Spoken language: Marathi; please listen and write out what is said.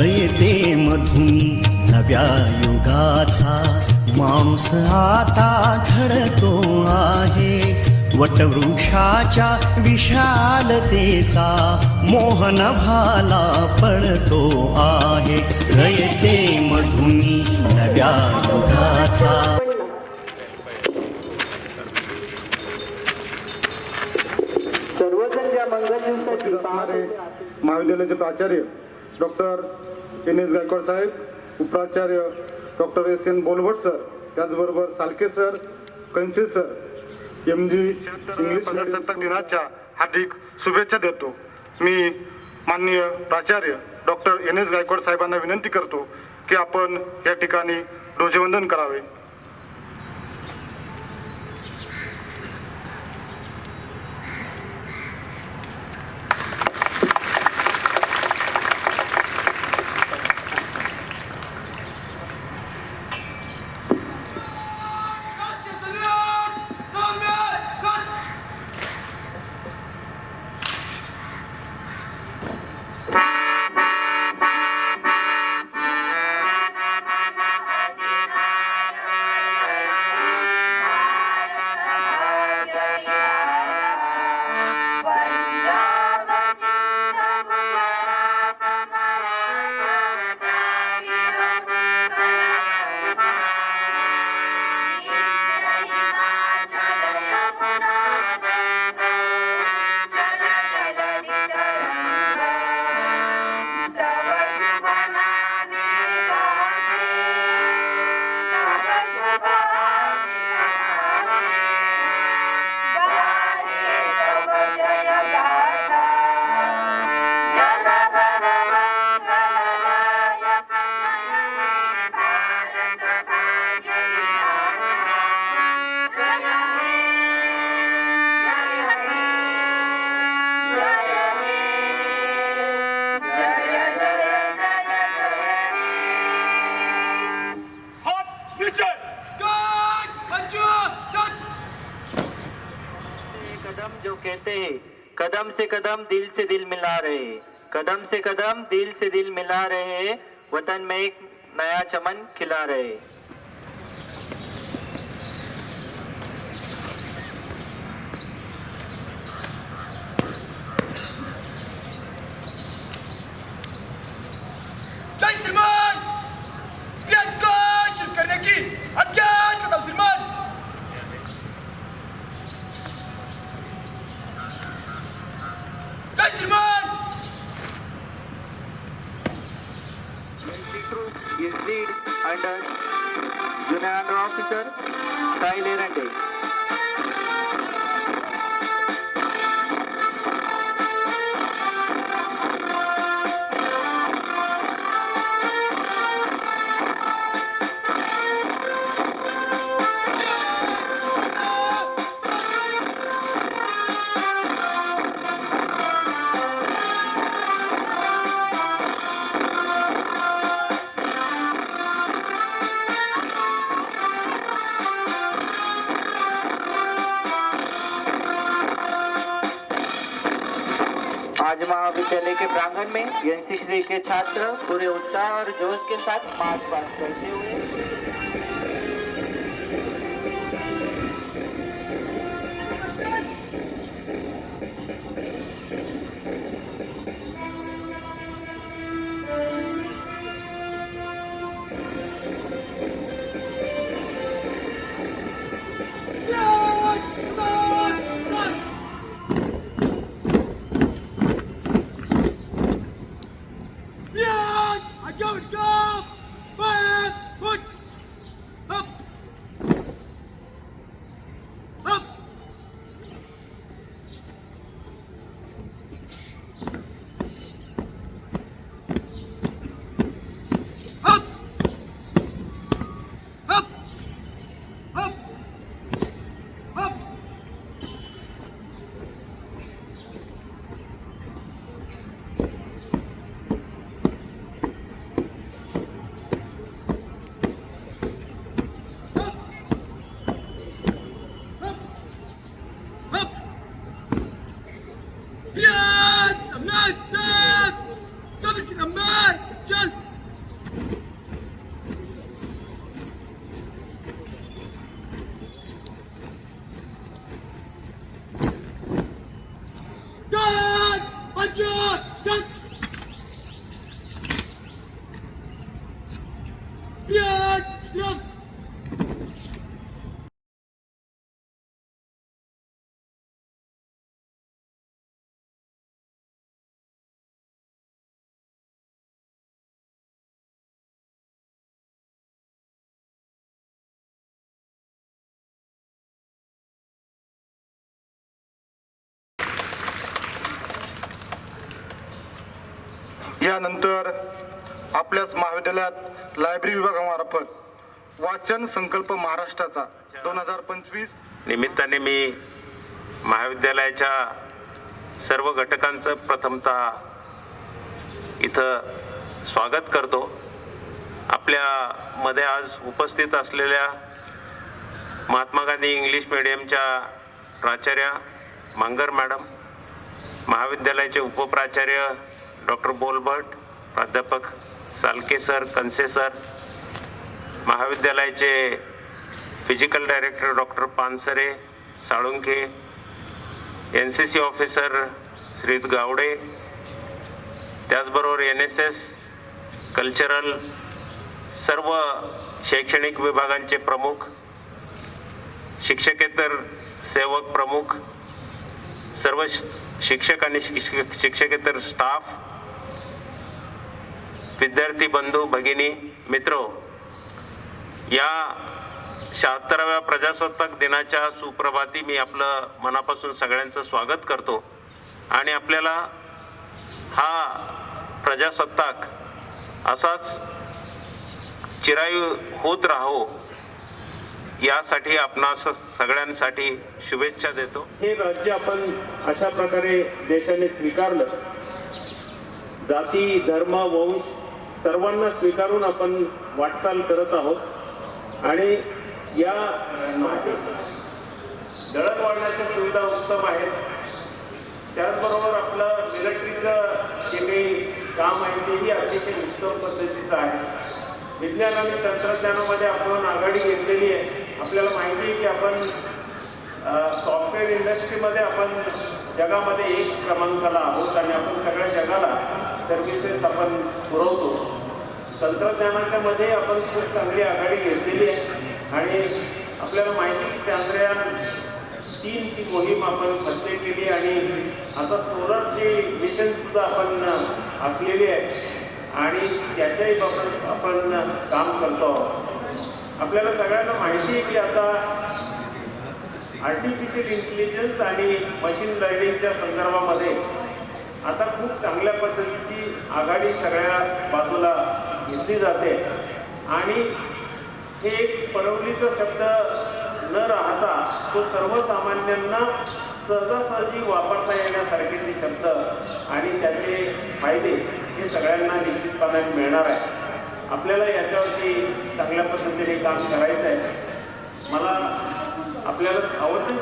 रयते मधुनी नव्या युगाचा. माणूस आता घडतो आहे. वटवृक्षाच्या विशालतेचा मोहन भाला पडतो आहे. रयते मधुनी नव्या युगाचा. सर्वजण ज्या मंगल दिवसाची महाविद्यालयाचे प्राचार्य डॉक्टर एन एस गायकवाड साहेब उपप्राचार्य doctor S N Bolbhat sir त्याचबरोबर Salke sir Kanse sir M G English प्रजासत्ताक दिनाच्या हार्दिक शुभेच्छा देतो. मी माननीय प्राचार्य डॉक्टर एन एस गायकवाड साहेबांना विनंती करतो की आपण या ठिकाणी ध्वजवंदन करावे. कदम कहते हैं कदम से कदम दिल से दिल मिला रहे। कदम से कदम दिल से दिल मिला रहे वतन में एक नया चमन खिला रहे। Sai Lerande. आज महाविद्यालय के प्रांगण में एनसीसी के छात्र पूरे उत्साह और जोश के साथ मार्च पास करते हुए Hadi gel. Bayat. Koç. Jackson! Jackson! यानंतर आपल्याच महाविद्यालयात लायब्ररी विभागामार्फत वाचन संकल्प महाराष्ट्राचा दोन हजार पंचवीस निमित्ताने मी महाविद्यालयाच्या सर्व घटकांचं प्रथमतः इथं स्वागत करतो. आपल्यामध्ये आज उपस्थित असलेल्या महात्मा गांधी इंग्लिश मिडियमच्या प्राचार्या मांगर मॅडम महाविद्यालयाचे उपप्राचार्य डॉक्टर बोलबर्ट प्राध्यापक सालके सर कनसे सर महाविद्यालयाचे physical director doctor Pansare Salunkhe N C C officer Shrit Gawde त्याचबरोबर एन एस एस कल्चरल सर्व शैक्षणिक विभागांचे प्रमुख शिक्षकेतर सेवक प्रमुख सर्व श- शिक्षक आणि शिक्षक शिक्षकेतर स्टाफ विद्यार्थी बंधू भगिनी मित्रो या शहात्तराव्या प्रजासत्ताक दिनाच्या सुप्रभाती मी आपलं मनापासून सगळ्यांचं स्वागत करतो. आणि आपल्याला हा प्रजासत्ताक असाच चिरायू होत राहो यासाठी आपणास सगळ्यांसाठी शुभेच्छा देतो. हे राज्य आपण अशा प्रकारे देशाने स्वीकारलं. जाती धर्म वंश सर्वांना स्वीकारून आपण वाटचाल करत आहोत. आणि या दळणवळणाच्या सुविधा उत्तम आहेत त्याचबरोबर आपलं मिलिटरीचं जे काही काम आहे तेही अतिशय उत्तम पद्धतीचं आहे. विज्ञान आणि तंत्रज्ञानामध्ये आपण आघाडी घेतलेली आहे. आपल्याला माहिती आहे की आपण सॉफ्टवेअर इंडस्ट्रीमध्ये आपण जगामध्ये एक क्रमांकाला आहोत आणि आपण सगळ्या जगाला सर्व्हिसेस आपण पुरवतो. तंत्रज्ञानाच्या मध्ये आपण खूप चांगली आघाडी घेतलेली आहे. आणि आपल्याला माहिती चांद्रयान तीन ती मोहीम आपण फत्ते केली आणि आता सोलरची मिशन सुद्धा आपण आखलेली आहे. आणि त्याच्याही बाबत आपण काम करतो आहोत. आपल्याला सगळ्यांना माहिती आहे की आता आर्टिफिशियल इंटेलिजन्स आणि मशीन लर्निंगच्या संदर्भामध्ये आता खूप चांगल्या पद्धतीची आघाडी सगळ्या बाजूला घेतली जाते. आणि हे एक परवलीचा शब्द न राहता तो सर्वसामान्यांना सहजासहजी वापरता येण्यासारखेचे शब्द आणि त्याचे फायदे हे सगळ्यांना निश्चितपणे मिळणार आहे. आपल्याला याच्यावरती चांगल्या पद्धतीने काम करायचं आहे मला आपल्याला आवर्जून